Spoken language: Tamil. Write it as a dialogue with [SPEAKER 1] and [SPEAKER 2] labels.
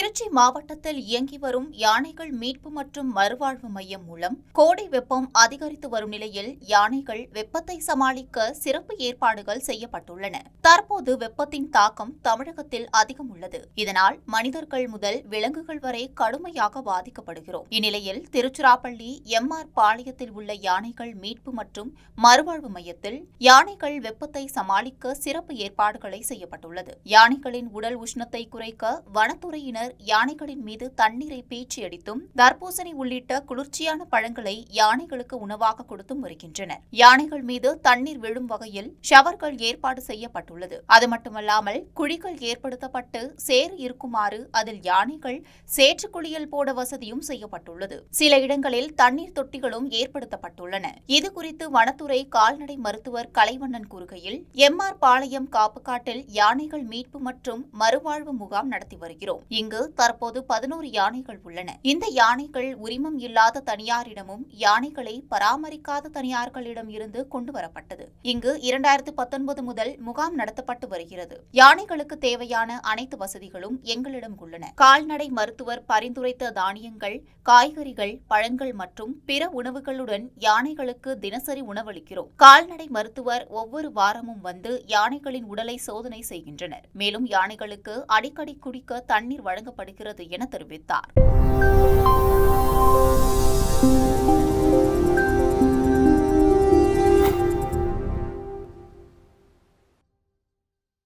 [SPEAKER 1] திருச்சி மாவட்டத்தில் இயங்கி வரும் யானைகள் மீட்பு மற்றும் மறுவாழ்வு மையம் மூலம் கோடை வெப்பம் அதிகரித்து வரும் நிலையில் யானைகள் வெப்பத்தை சமாளிக்க சிறப்பு ஏற்பாடுகள் செய்யப்பட்டுள்ளன. தற்போது வெப்பத்தின் தாக்கம் தமிழகத்தில் அதிகம் உள்ளது. இதனால் மனிதர்கள் முதல் விலங்குகள் வரை கடுமையாக பாதிக்கப்படுகிறோம். இந்நிலையில் திருச்சிராப்பள்ளி எம் ஆர் பாளையத்தில் உள்ள யானைகள் மீட்பு மற்றும் மறுவாழ்வு மையத்தில் யானைகள் வெப்பத்தை சமாளிக்க சிறப்பு ஏற்பாடுகளை செய்யப்பட்டுள்ளது. யானைகளின் உடல் உஷ்ணத்தை குறைக்க வனத்துறையினர் யானைகளின் மீது தண்ணீரை பீச்சி அடித்தும் தர்பூசணி உள்ளிட்ட குளிர்ச்சியான பழங்களை யானைகளுக்கு உணவாக கொடுத்தும் வருகின்றனர். யானைகள் மீது தண்ணீர் விழும் வகையில் ஷவர்கள் ஏற்பாடு செய்யப்பட்டுள்ளது. அது மட்டுமல்லாமல் குழிகள் ஏற்படுத்தப்பட்டு சேறு இருக்குமாறு அதில் யானைகள் சேற்று குளியல் போட வசதியும் செய்யப்பட்டுள்ளது. சில இடங்களில் தண்ணீர் தொட்டிகளும் ஏற்படுத்தப்பட்டுள்ளன. இது குறித்து வனத்துறை கால்நடை மருத்துவர் கலைவண்ணன் கூறுகையில் எம் ஆர் பாளையம் காப்புக்காட்டில் யானைகள் மீட்பு மற்றும் மறுவாழ்வு முகாம் நடத்தி வருகிறோம். இங்கு தற்போது பதினோரு யானைகள் உள்ளன. இந்த யானைகள் உரிமம் இல்லாத தனியாரிடமும் யானைகளை பராமரிக்காத தனியார்களிடம் இருந்து கொண்டு வரப்பட்டது இங்கு இரண்டாயிரத்து பத்தொன்பது முதல் முகாம் நடத்தப்பட்டு வருகிறது. யானைகளுக்கு தேவையான அனைத்து வசதிகளும் எங்களிடம் உள்ளன. கால்நடை மருத்துவர் பரிந்துரைத்த தானியங்கள் காய்கறிகள் பழங்கள் மற்றும் பிற உணவுகளுடன் யானைகளுக்கு தினசரி உணவளிக்கிறோம். கால்நடை மருத்துவர் ஒவ்வொரு வாரமும் வந்து யானைகளின் உடலை சோதனை செய்கின்றனர். மேலும் யானைகளுக்கு அடிக்கடி குடிக்க தண்ணீர் வழங்கப்படுகிறது என தெரிவித்தார்.